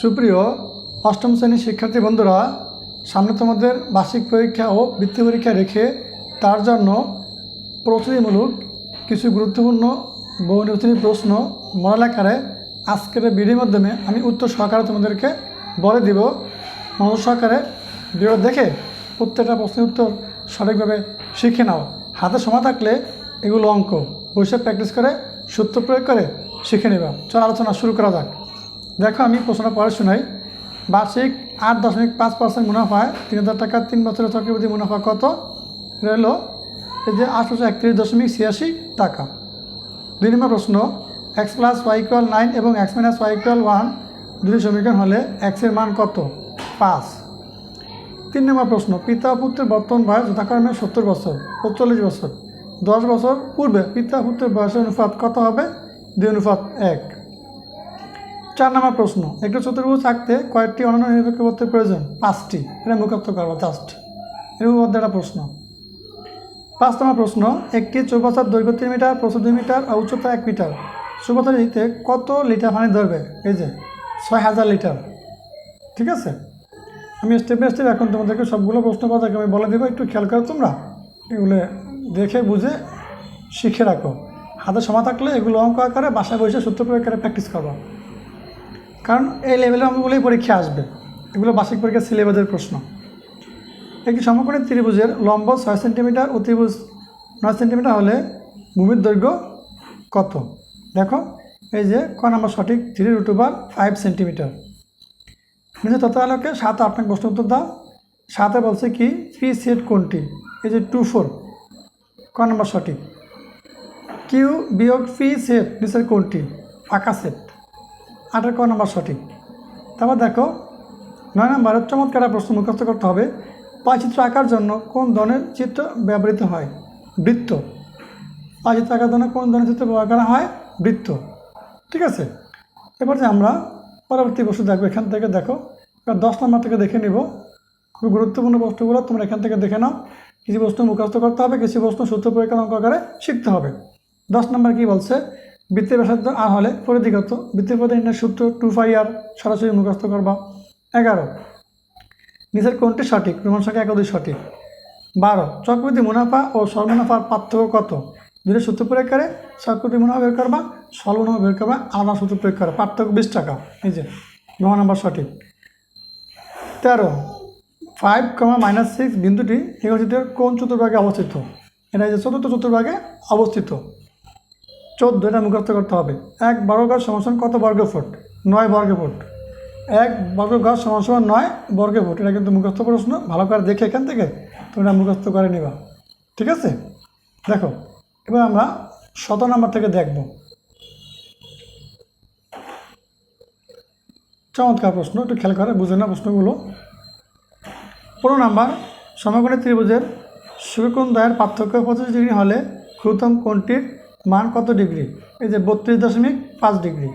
সুপ্রিয়, অষ্টম শ্রেণির শিক্ষার্থী বন্ধুরা, সামনে তোমাদের বার্ষিক পরীক্ষা ও বৃত্তি পরীক্ষা রেখে তার জন্য প্রস্তুতিমূলক কিছু গুরুত্বপূর্ণ বহু নির্বাচনী প্রশ্ন মডেল আকারে আজকের ভিডিওর মাধ্যমে আমি উত্তর সহকারে তোমাদেরকে বলে দিব। মনোযোগ সহকারে ভিডিও দেখে প্রত্যেকটা প্রশ্নের উত্তর সঠিকভাবে শিখে নাও। হাতে সময় থাকলে এগুলো অঙ্ক বসে প্র্যাকটিস করে সূত্র প্রয়োগ করে শিখে নেবা। চল আলোচনা শুরু করা যাক। দেখো, আমি প্রশ্নটা পড়ে শোনাই। বার্ষিক আট দশমিক পাঁচ পার্সেন্ট মুনাফায় তিন হাজার টাকা, তিন বছরের চক্রবৃদ্ধি মুনাফা কত? রইল এই যে আটশোশো একত্রিশ দশমিক ছিয়াশি টাকা। দুই নম্বর প্রশ্ন, x plus y equal nine এবং x minus y equal one দুটি সমীকরণ হলে এক্সের মান কত? পাঁচ। তিন নম্বর প্রশ্ন, পিতা পুত্রের বর্তমান বয়স যথাক্রমে সত্তর বছর ও চল্লিশ বছর। দশ বছর পূর্বে পিতা পুত্রের বয়সের অনুপাত কত হবে? দুই অনুপাত এক। চার নম্বর প্রশ্ন, একটি চতুর্ভুজ আঁকতে কয়েকটি অনন্য নিরপেক্ষ পথের প্রয়োজন, পাঁচটি, এটা মুখস্থ করব জাস্ট এর মধ্যে একটা প্রশ্ন। পাঁচ নম্বর প্রশ্ন, একটি চৌবাচ্চার দৈর্ঘ্য তিন মিটার, প্রস্থ দুই মিটার আর উচ্চতা এক মিটার। চৌবাচ্চাটিতে কত লিটার পানি ধরবে? এই যে, ছয় হাজার লিটার। ঠিক আছে? আমি স্টেপ বাই স্টেপ এখন তোমাদেরকে সবগুলো প্রশ্ন কথাকে আমি বলে দেবো, একটু খেয়াল করো তোমরা। এগুলো দেখে, বুঝে, শিখে রাখো। হাতে সময় থাকলে এগুলো অঙ্ক আকারে বাসায় বসে সূত্র প্রয়োগ করে। প্র্যাকটিস করব কারণ এই লেভেলের অঙ্কগুলোই পরীক্ষা আসবে। এগুলো বার্ষিক পরীক্ষার সিলেবাসের প্রশ্ন। একটি সমকোণী ত্রিভুজের লম্ব ছয় সেন্টিমিটার ও ত্রিভুজ নয় সেন্টিমিটার হলে ভূমির দৈর্ঘ্য কত? দেখো, এই যে ক নম্বর সঠিক three root over five centimetre নিচে তত আলোকে সাত আট নং প্রশ্ন উত্তর দাও। সাতে বলছে কি থ্রি সেট কোনটি? এই যে টু ফোর ক নম্বর সঠিক। কিউ বিয়োগ ফি সেট নিচের কোনটি? ফাঁকা সেট আটের ক নম্বর সঠিক। তারপর দেখো, নয় নম্বরের চমৎকার প্রশ্ন মুখস্থ করতে হবে। পাচিত্র আঁকার জন্য কোন ধরনের চিত্র ব্যবহৃত হয়? বৃত্ত। পাচিত্র আঁকার জন্য কোন ধরনের চিত্র ব্যবহার করা হয়? বৃত্ত। ঠিক আছে? এবার যে আমরা পরবর্তী বস্তু দেখব, এখান থেকে দেখো। এবার দশ নম্বর থেকে দেখে নিব। খুব গুরুত্বপূর্ণ প্রশ্নগুলো তোমরা এখান থেকে দেখে নাও। কিছু প্রশ্ন মুখস্থ করতে হবে, কিছু প্রশ্ন সূত্র পরীক্ষা অঙ্ক আকারে শিখতে হবে। দশ নম্বর কি বলছে? বৃত্তের ব্যাসার্ধ আর হলে পরিধিগত বৃত্তের পদে সূত্র টু ফাই আর সরাসরি মুখস্থ করবা। এগারো। নিচের কোনটি সঠিক, রোমান সংখ্যা এক দুই সঠিক। বারো। চক্রবৃদ্ধি মুনাফা ও সর্বমুনাফার পার্থক্য কত? দুটো সূত্র প্রয়োগ করে চক্রবৃদ্ধি মুনাফা বের করবা সর্বমুনাফা বের করবা, আলাদা সূত্র প্রয়োগ করে পার্থক্য বিশ টাকা। এই যে নয় নম্বর সঠিক। তেরো। ফাইভ কমা মাইনাস সিক্স বিন্দুটি এগোচিতের কোন চতুর্ভাগে অবস্থিত। এটা যে চতুর্থ চতুর্ভাগে অবস্থিত। চোদ্দ এটা মুখস্থ করতে হবে। এক বর্গ গজ সমান কত বর্গ ফুট? নয় বর্গ ফুট। এক বর্গ গজ সমান সমান নয় বর্গ ফুট। এটা কিন্তু মুখস্থ প্রশ্ন। ভালো করে দেখে এখান থেকে তোমরা মুখস্থ করে নিবা। ঠিক আছে? দেখো, এবার আমরা শত নাম্বার থেকে দেখব। চমৎকার প্রশ্ন। একটু খেয়াল করে, বুঝে না প্রশ্নগুলো। পনেরো নাম্বার, সমকোণী ত্রিভুজের সুকোণ দয়ের পার্থক্য পঁচিশ ডিগ্রি হলে ক্ষুতম কোণটির মান কত ডিগ্রি? এই যে বত্রিশ দশমিক পাঁচ ডিগ্রি।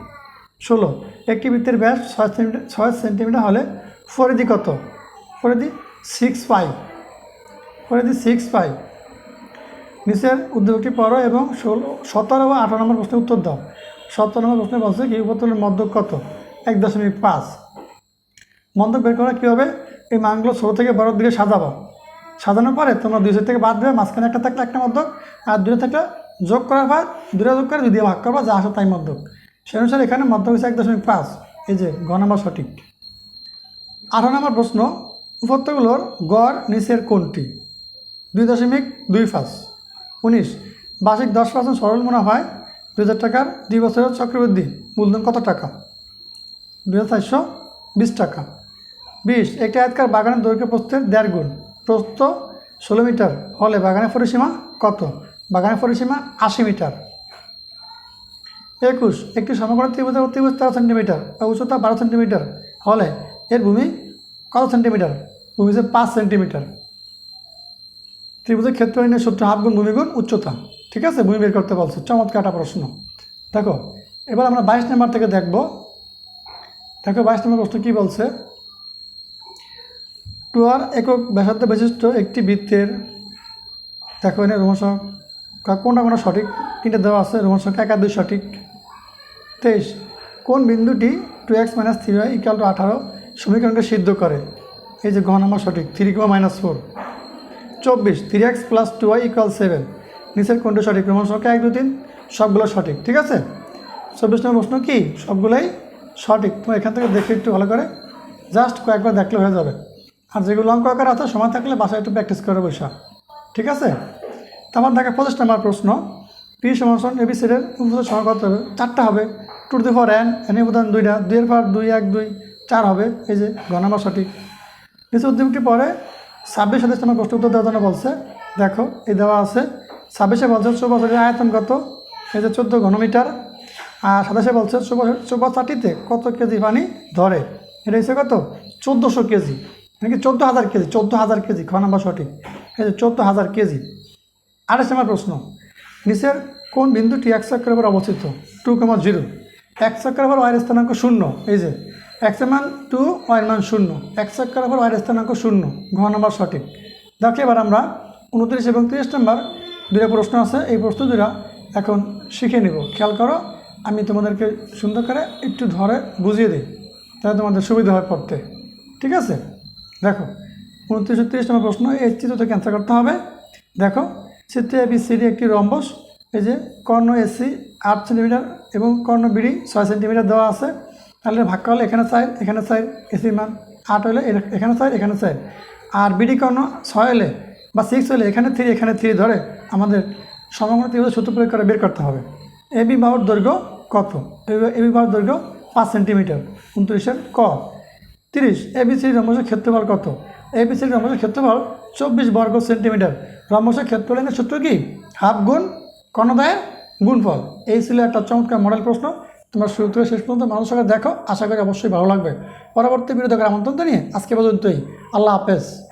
ষোলো, একটি বৃত্তের ব্যাস ছয় সেন্টিমিটার ছয় সেন্টিমিটার হলে পরিধি কত? পরিধি সিক্স ফাইভ পরিধি সিক্স ফাইভ নিচের উদ্যোগটি পড়ো এবং ষোলো সতেরো বা আঠারো নম্বর প্রশ্নের উত্তর দাও। সতেরো নম্বর প্রশ্নে বলছে কি উপতলের মধ্যক কত? এক দশমিক পাঁচ। মন্তব্য বের করা কী হবে? এই মানগুলো ছোটো থেকে বড়োর দিকে সাজাবো। সাজানোর পরে তোমরা দুই থেকে বাদ দেবে, মাঝখানে একটা থাকলে একটা মধ্যক আর দূরে থাকলে যোগ করার পর দূরে যোগ করে দিয়ে ভাগ করবা, যা আসে তাই মধ্যক। সে অনুসারে এখানে মধ্যক হচ্ছে এক দশমিক পাঁচ। এই যে গ নম্বর সঠিক। আঠারো নম্বর প্রশ্ন, উপত্যগুলোর গড় নিচের কোনটি? দুই দশমিক দুই পাঁচ। উনিশ, বার্ষিক দশ পার্সেন্ট সরল মুনাফায় দু হাজার টাকার দুই বছরের চক্রবৃদ্ধি, মূলধন কত টাকা? দুই হাজার চারশো বিশ টাকা। বিশ, একটি আয়তকার বাগানের দৈর্ঘ্য প্রস্থের দেড় গুণ। প্রস্থ ষোলো মিটার হলে বাগানের পরিসীমা কত? বাগানের পরিসীমা আশি মিটার। একুশ, একটি সমকোণ ত্রিভুজের অতিভুজ তেরো সেন্টিমিটার ও উচ্চতা বারো সেন্টিমিটার। হলে এর ভূমি কত সেন্টিমিটার? ভূমি হচ্ছে পাঁচ সেন্টিমিটার। ত্রিভুজের ক্ষেত্র নিয়ে সূত্র হাফ গুণ ভূমিগুণ উচ্চতা। ঠিক আছে? ভূমি বের করতে বলছে। চমৎকার একটা প্রশ্ন। দেখো, এবার আমরা বাইশ নাম্বার থেকে দেখব। দেখো, বাইশ নম্বর প্রশ্ন কী বলছে? টুয়ার একক ব্যাসার্ধ বিশিষ্ট একটি বৃত্তের, দেখো এনে রোমন কোনটা কোনো সঠিক? তিনটে দেওয়া আছে রোমন সংখ্যা এক আর দুই সঠিক। তেইশ, কোন বিন্দুটি two x minus three y equal two আঠারো সমীকরণকে সিদ্ধ করে? এই যে ঘ নাম্বার সঠিক থ্রি কমা মাইনাস ফোর চব্বিশ three x plus two y equal seven নিচের কোনটা সঠিক? প্রমাণ সংখ্যা এক, দু, তিন, সবগুলো সঠিক, ঠিক আছে? চব্বিশ নম্বর প্রশ্ন কি? সবগুলোই সঠিক। তো এখান থেকে দেখে একটু ভালো করে জাস্ট কয়েকবার দেখলে হয়ে যাবে। আর যেগুলো অঙ্ক আকার আছে সময় থাকলে বাসায় একটু প্র্যাকটিস করে বসা। ঠিক আছে? তো আমার দেখা পঁচিশ নম্বর প্রশ্ন। পি সমান এবি সিডের উপস্থিত সময় কত হবে চারটা হবে। Two the four n n উদাহরণ দুইটা। দুইয়ের পর দুই, এক, দুই, চার হবে। এই যে ঘ নাম্বার সঠিক। নিচে উদ্যমটি পরে ছাব্বিশ সাতাশ নম্বর প্রশ্ন উত্তর দেওয়ার জন্য বলছে, দেখো, এই দেওয়া আছে। ছাব্বিশে বলছে চৌবাশের আয়তন কত? এই যে, চোদ্দ ঘনমিটার। আর সাতাশে বলছে চৌবা চাটিতে কত কেজি পানি ধরে? এটা হচ্ছে কত? চোদ্দোশো কেজি। নাকি চোদ্দ হাজার কেজি? চোদ্দ হাজার কেজি, খ নাম্বার সঠিক। এই যে, চোদ্দ হাজার কেজি। আঠাশ নম্বর প্রশ্ন। নিচের কোন বিন্দুটি এক চক্রের উপর অবস্থিত? টু কমা জিরো এক চক্রের উপর ওয়াইয়ের স্থানাঙ্ক শূন্য, এই যে। এর মান টু ওয়াইয়ের মান শূন্য। এক চক্রের উপর ওয়াইয়ের স্থানাঙ্ক শূন্য, ঘ নম্বর সঠিক। দেখো এবার আমরা উনত্রিশ এবং তিরিশ নম্বর দুটো প্রশ্ন আছে, এই প্রশ্ন দুটা এখন শিখে নিব। খেয়াল করো, আমি তোমাদেরকে সুন্দর করে একটু ধরে বুঝিয়ে দিই, তাহলে তোমাদের সুবিধা হয় পড়তে। ঠিক আছে? দেখো, উনত্রিশ তিরিশ নম্বর প্রশ্ন, এই চিত্র থেকে অ্যান্সার করতে হবে। দেখো চিত্রে এ বি সিডি একটি রম্বস। এই যে কর্ণ এসি আট সেন্টিমিটার এবং কর্ণ বিডি ছয় সেন্টিমিটার দেওয়া আছে। তাহলে ভাগ করলে এখানে সাইড এখানে সাইড এসি মান আট হলে এখানে সাইড এখানে সাইড আর বিডি কর্ণ ছয় হলে বা সিক্স হলে এখানে থ্রি এখানে থ্রি ধরে আমাদের সমগ্র তীব্র সূত্র প্রয়োগ করে বের করতে হবে। এবি বাহুর দৈর্ঘ্য কত? এবি বাহুর দৈর্ঘ্য পাঁচ সেন্টিমিটার। উনত্রিশের ক। তিরিশ এবিসি রম্বসের ক্ষেত্রফল কত? এবিসির রম্বসের ক্ষেত্রফল চব্বিশ বর্গ সেন্টিমিটার। রম্বসের ক্ষেত্রলিঙ্গের সূত্র কি? হাফ গুণ কর্ণদায়ের গুণফল। এই ছিল একটা চমৎকার মডেল প্রশ্ন। তোমার শুরু থেকে শেষ পর্যন্ত মানুষের সাথে দেখো, আশা করি অবশ্যই ভালো লাগবে। পরবর্তী বিরোধকের আমন্ত্রণ নিয়ে আজকে পর্যন্তই। আল্লাহ হাফেজ।